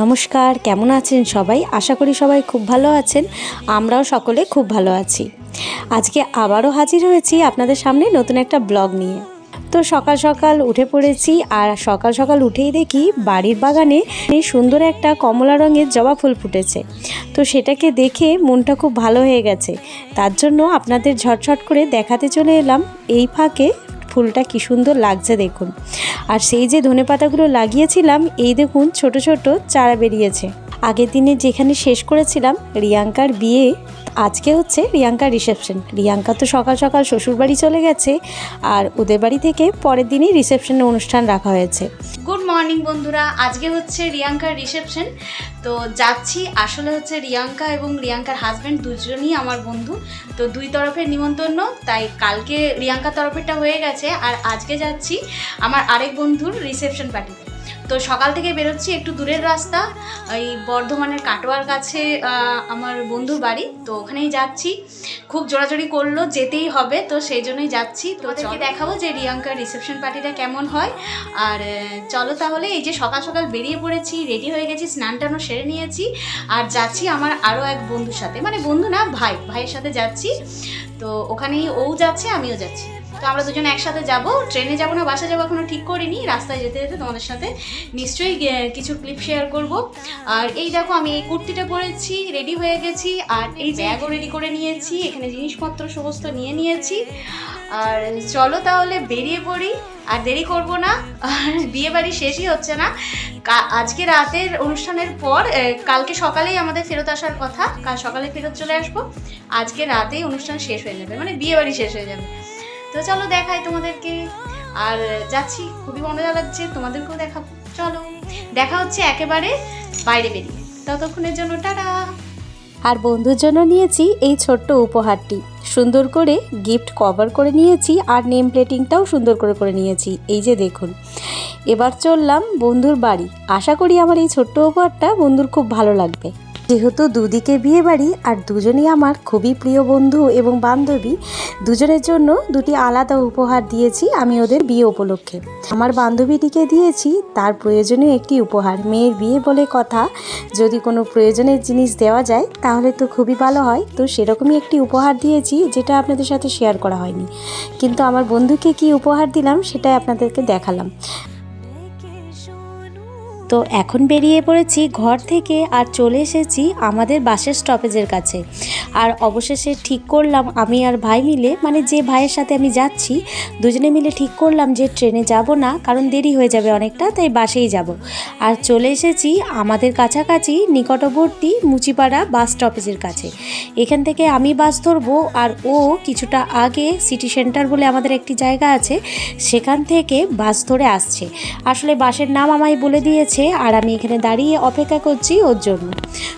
নমস্কার, কেমন আছেন সবাই? আশা করি সবাই খুব ভালো আছেন। আমরাও সকলে খুব ভালো আছি। আজকে আবারও হাজির হয়েছি আপনাদের সামনে নতুন একটা ব্লগ নিয়ে। তো সকাল সকাল উঠে পড়েছি আর সকাল সকাল উঠেই দেখি বাড়ির বাগানে সুন্দর একটা কমলা রঙের জবা ফুল ফুটেছে। তো সেটাকে দেখে মনটা খুব ভালো হয়ে গেছে। তার জন্য আপনাদের ঝটঝট করে দেখাতে চলে এলাম। এই ফাঁকে ফুলটা কি সুন্দর লাগছে দেখুন। আর সেই যে ধনে পাতাগুলো লাগিয়েছিলাম, এই দেখুন ছোট ছোট চারা বেরিয়েছে। আগের দিনে যেখানে শেষ করেছিলাম, রিয়াঙ্কার বিয়ে আজকে হচ্ছে রিয়াঙ্কার রিসেপশন। রিয়াঙ্কা তো সকাল সকাল শ্বশুরবাড়ি চলে গেছে আর ওদের বাড়ি থেকে পরের দিনই রিসেপশনের অনুষ্ঠান রাখা হয়েছে। গুড মর্নিং বন্ধুরা, আজকে হচ্ছে রিয়াঙ্কার রিসেপশন। তো যাচ্ছি, আসলে হচ্ছে রিয়াঙ্কা এবং রিয়াঙ্কার হাজব্যান্ড দুজনই আমার বন্ধু। তো দুই তরফের নিমন্ত্রণ, তাই কালকে রিয়াঙ্কার তরফেরটা হয়ে গেছে। আর আজকে যাচ্ছি আমার আরেক বন্ধুর রিসেপশন পার্টিতে তো সকাল থেকে বেরোচ্ছি একটু দূরের রাস্তা ওই বর্ধমানের কাটোয়ার কাছে আমার বন্ধুর বাড়ি। তো ওখানেই যাচ্ছি। খুব জোরাজোরি করল যেতেই হবে তো সেই জন্যই যাচ্ছি। তো তোমাদেরকে দেখাবো যে রিয়াঙ্কার রিসেপশন পার্টিটা কেমন হয়। আর চলো তাহলে এই যে সকাল সকাল বেরিয়ে পড়েছি রেডি হয়ে গেছি স্নান টানও সেরে নিয়েছি। আর যাচ্ছি আমার আরও এক বন্ধুর সাথে। মানে বন্ধু না ভাই ভাইয়ের সাথে যাচ্ছি। তো ওখানেই ও যাচ্ছে আমিও যাচ্ছি। তো আমরা দুজন একসাথে যাব। ট্রেনে যাব না, বাসা যাব এখনও ঠিক করিনি। রাস্তায় যেতে যেতে তোমাদের সাথে নিশ্চয়ই কিছু ক্লিপ শেয়ার করব। আর এই দেখো, আমি এই কুর্তিটা পরেছি রেডি হয়ে গেছি। আর এই ব্যাগও রেডি করে নিয়েছি, এখানে জিনিসপত্র সমস্ত নিয়ে নিয়েছি। আর চলো তাহলে বেরিয়ে পড়ি। আর দেরি করব না, আর বিয়ে বাড়ি শেষই হচ্ছে না। আজকে রাতের অনুষ্ঠানের পর কালকে সকালেই আমাদের ফেরত আসার কথা। কাল সকালে ফেরত চলে আসব। আজকে রাতেই অনুষ্ঠান শেষ হয়ে যাবে মানে বিয়ে বাড়ি শেষ হয়ে যাবে। তো চলো দেখাই তোমাদেরকে। আর যাচ্ছি, খুবই মজা লাগছে, তোমাদেরকেও দেখাবো। চলো, দেখা হচ্ছে একেবারে বাইরে বেরিয়ে। ততক্ষণের জন্য টাটা। আর বন্ধুর জন্য নিয়েছি এই ছোট্ট উপহারটি। সুন্দর করে গিফট কভার করে নিয়েছি আর নেম প্লেটিংটাও সুন্দর করে করে নিয়েছি। এই যে দেখুন, এবার চললাম বন্ধুর বাড়ি। আশা করি আমার এই ছোট্ট উপহারটা বন্ধুর খুব ভালো লাগবে। যেহেতু দুদিকে বিয়ে বাড়ি আর দুজনই আমার খুবই প্রিয় বন্ধু এবং বান্ধবী, দুজনের জন্য দুটি আলাদা উপহার দিয়েছি আমি ওদের বিয়ে উপলক্ষে। আমার বান্ধবীটিকে দিয়েছি, তার প্রয়োজনীয় একটি উপহার। মেয়ের বিয়ে বলে কথা, যদি কোনো প্রয়োজনের জিনিস দেওয়া যায়, তাহলে তো খুবই ভালো হয়। তো সেরকমই একটি উপহার দিয়েছি, যেটা আপনাদের সাথে শেয়ার করা হয়নি। কিন্তু আমার বন্ধুকে কি উপহার দিলাম, সেটাই আপনাদেরকে দেখালাম। তো এখন বেরিয়ে পড়েছি ঘর থেকে আর চলে এসেছি আমাদের বাসের স্টপেজের কাছে। আর অবশেষে ঠিক করলাম আমি আর ভাই মিলে মানে যে ভাইয়ের সাথে আমি যাচ্ছি, দুজনে মিলে ঠিক করলাম যে ট্রেনে যাব না, কারণ দেরি হয়ে যাবে অনেকটা, তাই বাসেই যাব। আর চলে এসেছি আমাদের কাছাকাছি নিকটবর্তী মুচিপাড়া বাস স্টপেজের কাছে। এখান থেকে আমি বাস ধরবো আর ও কিছুটা আগে সিটি সেন্টার বলে আমাদের একটি জায়গা আছে, সেখান থেকে বাস ধরে আসছে। আসলে বাসের নাম আমায় বলে দিয়েছে আর আমি এখানে দাঁড়িয়ে অপেক্ষা করছি ওর জন্য।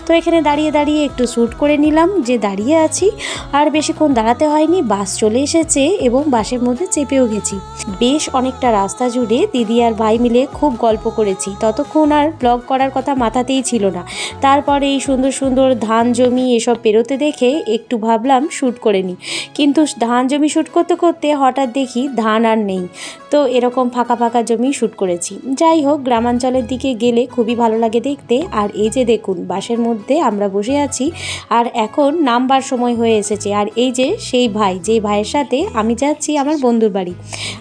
তো এখানে দাঁড়িয়ে দাঁড়িয়ে একটু শ্যুট করে নিলাম যে দাঁড়িয়ে আছি। আর বেশিক্ষণ দাঁড়াতে হয়নি, বাস চলে এসেছে এবং বাসের মধ্যে চেপেও গেছি। বেশ অনেকটা রাস্তা জুড়ে দিদি আর ভাই মিলে খুব গল্প করেছি। ততক্ষণ আর ব্লগ করার কথা মাথাতেই ছিল না। তারপরে এই সুন্দর সুন্দর ধান জমি এসব পেরোতে দেখে একটু ভাবলাম শ্যুট করে নিই কিন্তু ধান জমি শ্যুট করতে করতে হঠাৎ দেখি ধান আর নেই। তো এরকম ফাঁকা ফাঁকা জমি শ্যুট করেছি। যাই হোক, গ্রামাঞ্চলের দিকে গেলে খুবই ভালো লাগে দেখতে। আর এই যে দেখুন বাসের মধ্যে আমরা বসে আছি। আর এখন নামবার সময় হয়ে এসেছে। আর এই যে সেই ভাই, যে ভাইয়ের সাথে আমি যাচ্ছি আমার বন্ধুর বাড়ি।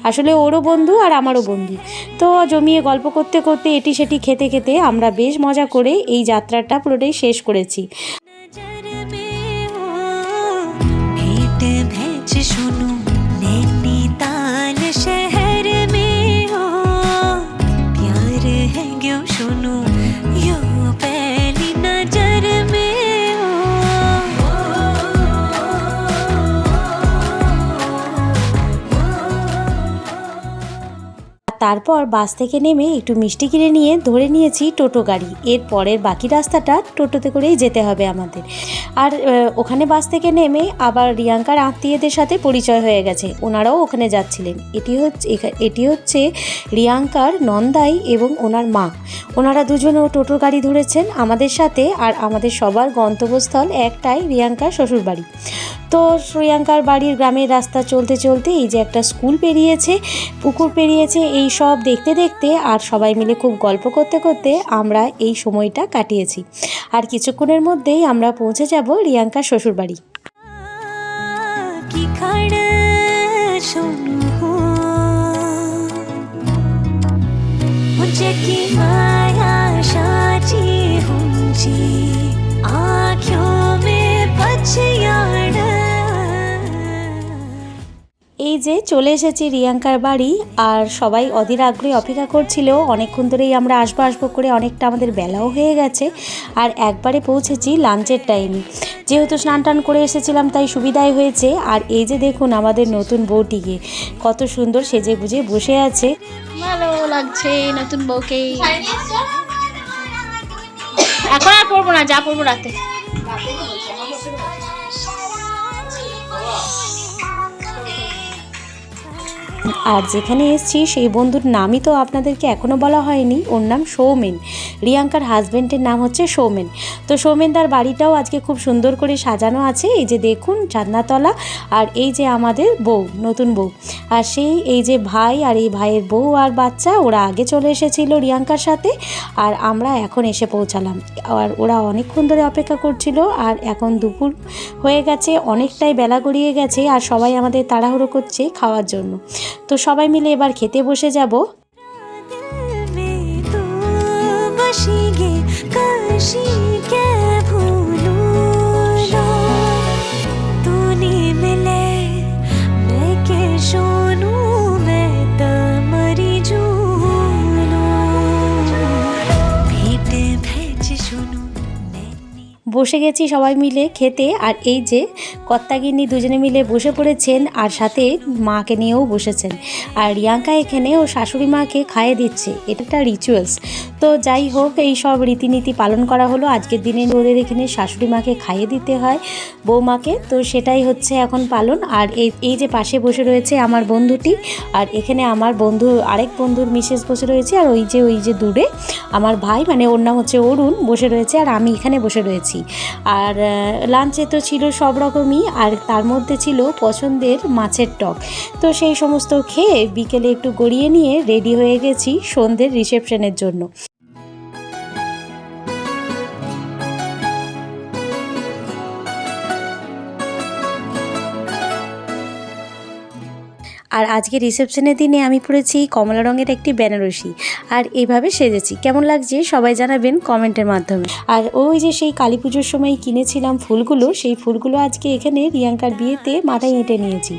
আসলে ওরও বন্ধু আর আমারও বন্ধু। তো জমিয়ে গল্প করতে করতে এটি সেটি খেতে খেতে আমরা বেশ মজা করে এই যাত্রাটা পুরোটাই শেষ করেছি। শোনো। তারপর বাস থেকে নেমে একটু মিষ্টি কিনে নিয়ে ধরে নিয়েছি টোটো গাড়ি। এর পরের বাকি রাস্তাটা টোটোতে করেই যেতে হবে আমাদের। আর ওখানে বাস থেকে নেমে আবার রিয়াঙ্কার আত্মীয়দের সাথে পরিচয় হয়ে গেছে। ওনারাও ওখানে যাচ্ছিলেন। এটি হচ্ছে এটি হচ্ছে রিয়াঙ্কার নন্দাই এবং ওনার মা। ওনারা দুজনেও টোটো গাড়ি ধরেছেন আমাদের সাথে আর আমাদের সবার গন্তব্যস্থল একটাই রিয়াঙ্কার শ্বশুরবাড়ি। তো শ্রিয়াঙ্কার বাড়ির গ্রামের রাস্তা চলতে চলতে এই যে একটা স্কুল পেরিয়েছে, পুকুর পেরিয়েছে, এই সব দেখতে দেখতে আর সবাই মিলে খুব গল্প করতে করতে আমরা এই সময়টা কাটিয়েছি। আর কিছুক্ষণের মধ্যেই আমরা পৌঁছে যাব রিয়াঙ্কার শ্বশুরবাড়ি। এই যে চলে এসেছি রিয়াঙ্কার বাড়ি আর সবাই অধীর আগ্রহে অপেক্ষা করছিল। অনেকক্ষণ ধরেই আমরা আসব আসব করে অনেকটা আমাদের বেলাও হয়ে গেছে। আর একবারে পৌঁছেছি লাঞ্চের টাইমে যেহেতু স্নান টান করে এসেছিলাম তাই সুবিধাই হয়েছে। আর এই যে দেখুন আমাদের নতুন বউটিকে কত সুন্দর সেজে গুজে বসে আছে। ভালো লাগছে নতুন বউকে। এখন আর পড়ব না যা পড়ব রাতে। আর যেখানে এসেছি সেই বন্ধুর নামই তো আপনাদেরকে এখনও বলা হয়নি। ওর নাম সৌমেন। রিয়াঙ্কার হাজব্যান্ডের নাম হচ্ছে সৌমেন। তো সৌমেন তার বাড়িটাও আজকে খুব সুন্দর করে সাজানো আছে। এই যে দেখুন চাঁদনাতলা আর এই যে আমাদের বউ, নতুন বউ। আর সেই, এই যে ভাই আর এই ভাইয়ের বউ আর বাচ্চা, ওরা আগে চলে এসেছিল রিয়াঙ্কার সাথে আর আমরা এখন এসে পৌঁছালাম। আর ওরা অনেকক্ষণ ধরে অপেক্ষা করছিল আর এখন দুপুর হয়ে গেছে, অনেকটাই বেলা গড়িয়ে গেছে আর সবাই আমাদের তাড়াহুড়ো করছে খাওয়ার জন্য। তো সবাই মিলে এবার খেতে বসে যাব। ಕಾಶಿಗೆ ಕಾಶಿ বসে গেছি সবাই মিলে খেতে। আর এই যে কর্তাগিন্নি দুজনে মিলে বসে পড়েছেন আর সাথে মাকে নিয়েও বসেছেন। আর রিয়াঙ্কা এখানে ও শাশুড়ি মাকে খাইয়ে দিচ্ছে। এটা একটা রিচুয়ালস তো যাই হোক, এই সব রীতিনীতি পালন করা হলো। আজকের দিনে ওদের এখানে শাশুড়ি মাকে খাইয়ে দিতে হয় বৌমাকে। তো সেটাই হচ্ছে এখন পালন। আর এই এই যে পাশে বসে রয়েছে আমার বন্ধুটি। আর এখানে আমার বন্ধু, আরেক বন্ধুর মিসেস বসে রয়েছে। আর ওই যে ওই যে দূরে আমার ভাই মানে ওর নাম হচ্ছে অরুণ, বসে রয়েছে। আর আমি এখানে বসে রয়েছি। আর লাঞ্চে তো ছিল সব রকমই, আর তার মধ্যে ছিল পছন্দের মাছের টক। তো সেই সমস্ত খেয়ে বিকেলে একটু গড়িয়ে নিয়ে রেডি হয়ে গেছি সন্ধ্যের রিসেপশনের জন্য। আর আজকে রিসেপশনের দিনে আমি পরেছি কমলা রঙের একটি বেনারসি। আর এইভাবে সেজেছি। কেমন লাগছে সবাই জানাবেন কমেন্টের মাধ্যমে। আর ওই যে সেই কালী পুজোর সময় কিনেছিলাম ফুলগুলো, সেই ফুলগুলো আজকে এখানে রিয়াঙ্কার বিয়েতে মাথায় এঁটে নিয়েছি।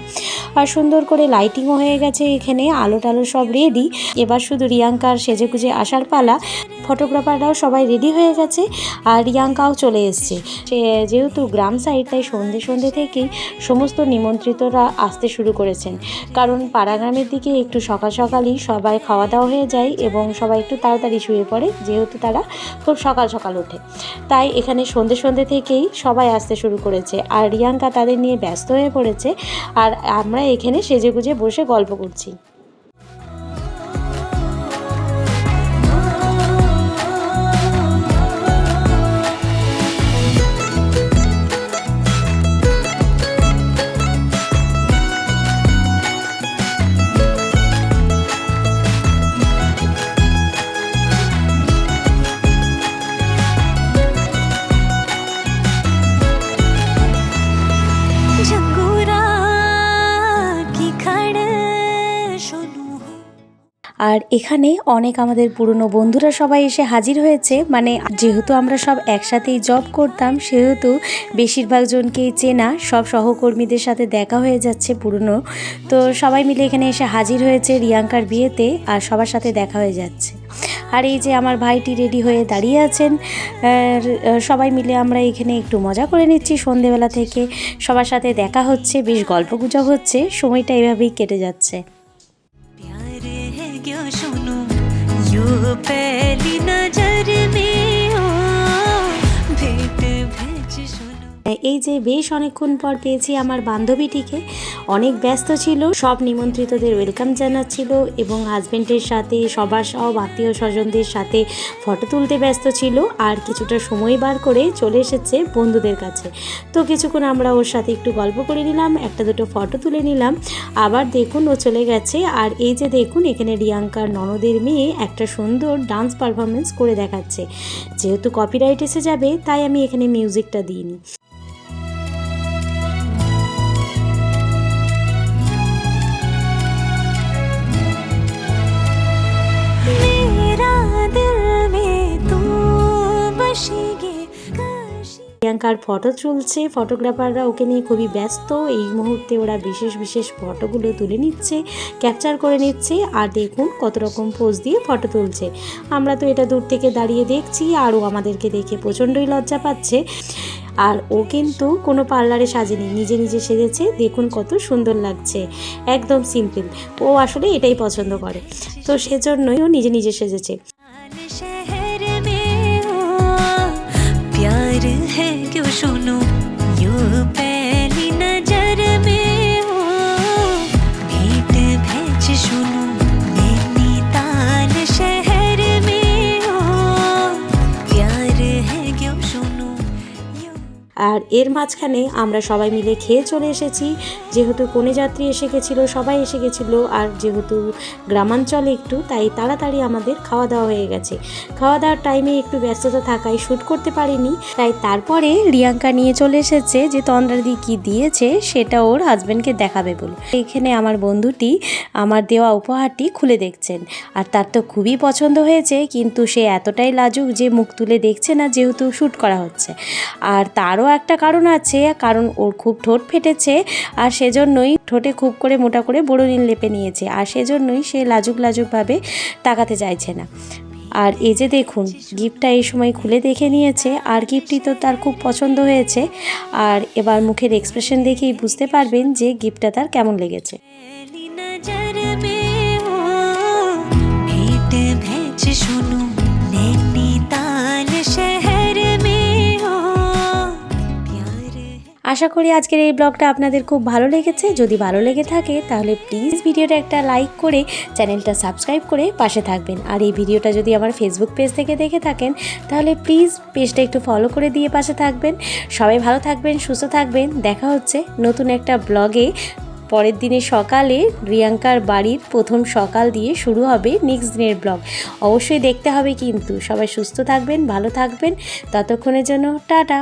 আর সুন্দর করে লাইটিংও হয়ে গেছে এখানে, আলো টালো সব রেডি। এবার শুধু রিয়াঙ্কার সেজে গুজে আসার পালা। ফটোগ্রাফাররাও সবাই রেডি হয়ে গেছে আর রিয়াঙ্কাও চলে এসছে। সে যেহেতু গ্রাম সাইড তাই সন্ধে সন্ধে থেকেই সমস্ত নিমন্ত্রিতরা আসতে শুরু করেছেন। কারণ পাড়াগ্রামের দিকে একটু সকাল সকালই সবাই খাওয়া দাওয়া হয়ে যায় এবং সবাই একটু তাড়াতাড়ি শুয়ে পড়ে, যেহেতু তারা খুব সকাল সকাল ওঠে। তাই এখানে সন্ধে সন্ধে থেকেই সবাই আসতে শুরু করেছে। আর রিয়াঙ্কা তাদের নিয়ে ব্যস্ত হয়ে পড়েছে। আর আমরা এখানে সেজেগুজে বসে গল্প করছি। আর এখানে অনেক আমাদের পুরনো বন্ধুরা সবাই এসে হাজির হয়েছে। মানে যেহেতু আমরা সব একসাথেই জব করতাম, সেহেতু বেশিরভাগ জনকেই চেনা, সব সহকর্মীদের সাথে দেখা হয়ে যাচ্ছে পুরনো। তো সবাই মিলে এখানে এসে হাজির হয়েছে রিয়াঙ্কার বিয়েতে আর সবার সাথে দেখা হয়ে যাচ্ছে। আর এই যে আমার ভাইটি রেডি হয়ে দাঁড়িয়ে আছেন সবাই মিলে আমরা এখানে একটু মজা করে নিচ্ছি। সন্ধেবেলা থেকে সবার সাথে দেখা হচ্ছে, বেশ গল্প গুজব হচ্ছে, সময়টা এভাবেই কেটে যাচ্ছে। पहली नजर में তাই এই যে বেশ অনেকক্ষণ পর পেয়েছি আমার বান্ধবীটিকে। অনেক ব্যস্ত ছিল, সব নিমন্ত্রিতদের ওয়েলকাম জানাচ্ছিল এবং হাজব্যান্ডের সাথে, সবার সব আত্মীয় স্বজনদের সাথে ফটো তুলতে ব্যস্ত ছিল আর কিছুটা সময় বার করে চলে এসেছে বন্ধুদের কাছে। তো কিছুক্ষণ আমরা ওর সাথে একটু গল্প করে নিলাম, একটা দুটো ফটো তুলে নিলাম। আবার দেখুন ও চলে গেছে আর এই যে দেখুন, এখানে রিয়াঙ্কার ননদের মেয়ে একটা সুন্দর ডান্স পারফরমেন্স করে দেখাচ্ছে। যেহেতু কপিরাইট এসে যাবে, তাই আমি এখানে মিউজিকটা দিইনি। প্রিয়াঙ্কার ফটো চলছে ফটোগ্রাফাররা ওকে নিয়ে খুবই ব্যস্ত। এই মুহূর্তে ওরা বিশেষ বিশেষ ফটোগুলো তুলে নিচ্ছে, ক্যাপচার করে নিচ্ছে আর দেখুন কত রকম পোজ দিয়ে ফটো তুলছে। আমরা তো এটা দূর থেকে দাঁড়িয়ে দেখছি আর ও আমাদেরকে দেখে প্রচণ্ডই লজ্জা পাচ্ছে। আর ও কিন্তু কোনো পার্লারে সাজেনি, নিজে নিজে সেজেছে। দেখুন কত সুন্দর লাগছে, একদম সিম্পল ও আসলে এটাই পছন্দ করে। তো সেজন্যই ও নিজে নিজে সেজেছে। है আর এর মাঝখানে আমরা সবাই মিলে খেয়ে চলে এসেছি। যেহেতু কনে যাত্রী এসে গেছিল, সবাই এসে গেছিল, আর যেহেতু গ্রামাঞ্চলে একটু, তাই তাড়াতাড়ি আমাদের খাওয়া দাওয়া হয়ে গেছে। খাওয়া দাওয়ার টাইমে একটু ব্যস্ততা থাকায় শ্যুট করতে পারিনি, তাই তারপরে রিয়াঙ্কা নিয়ে চলে এসেছে যে তন্দ্রাদি কি দিয়েছে সেটা ওর হাজব্যান্ডকে দেখাবে বলে। এখানে আমার বন্ধুটি আমার দেওয়া উপহারটি খুলে দেখছেন। আর তার তো খুবই পছন্দ হয়েছে, কিন্তু সে এতটাই লাজুক যে মুখ তুলে দেখছে না যেহেতু শ্যুট করা হচ্ছে। আর তারও একটা কারণ আছে, কারণ ওর খুব ঠোঁট ফেটেছে আর সেজন্যই ঠোঁটে খুব করে মোটা করে নীল লেপে নিয়েছে আর সেজন্যই সে লাজুক লাজুকভাবে তাকাতে চাইছে না। আর এই যে দেখুন, গিফটটা এই সময় খুলে দেখে নিয়েছে, আর গিফটটি তো তার খুব পছন্দ হয়েছে। আর এবার মুখের এক্সপ্রেশন দেখেই বুঝতে পারবেন যে গিফটটা তার কেমন লেগেছে। আশা করি আজকের এই ব্লগটা আপনাদের খুব ভালো লেগেছে। যদি ভালো লেগে থাকে, তাহলে প্লিজ ভিডিওটা একটা লাইক করে চ্যানেলটা সাবস্ক্রাইব করে পাশে থাকবেন। আর এই ভিডিওটা যদি আমার ফেসবুক পেজ থেকে দেখে থাকেন, তাহলে প্লিজ পেজটা একটু ফলো করে দিয়ে পাশে থাকবেন। সবাই ভালো থাকবেন, সুস্থ থাকবেন। দেখা হচ্ছে নতুন একটা ব্লগে। পরের দিনে সকালে রিয়াঙ্কার বাড়ির প্রথম সকাল দিয়ে শুরু হবে নেক্সট দিনের ব্লগ। অবশ্যই দেখতে হবে কিন্তু। সবাই সুস্থ থাকবেন, ভালো থাকবেন। ততক্ষণের জন্য টাটা।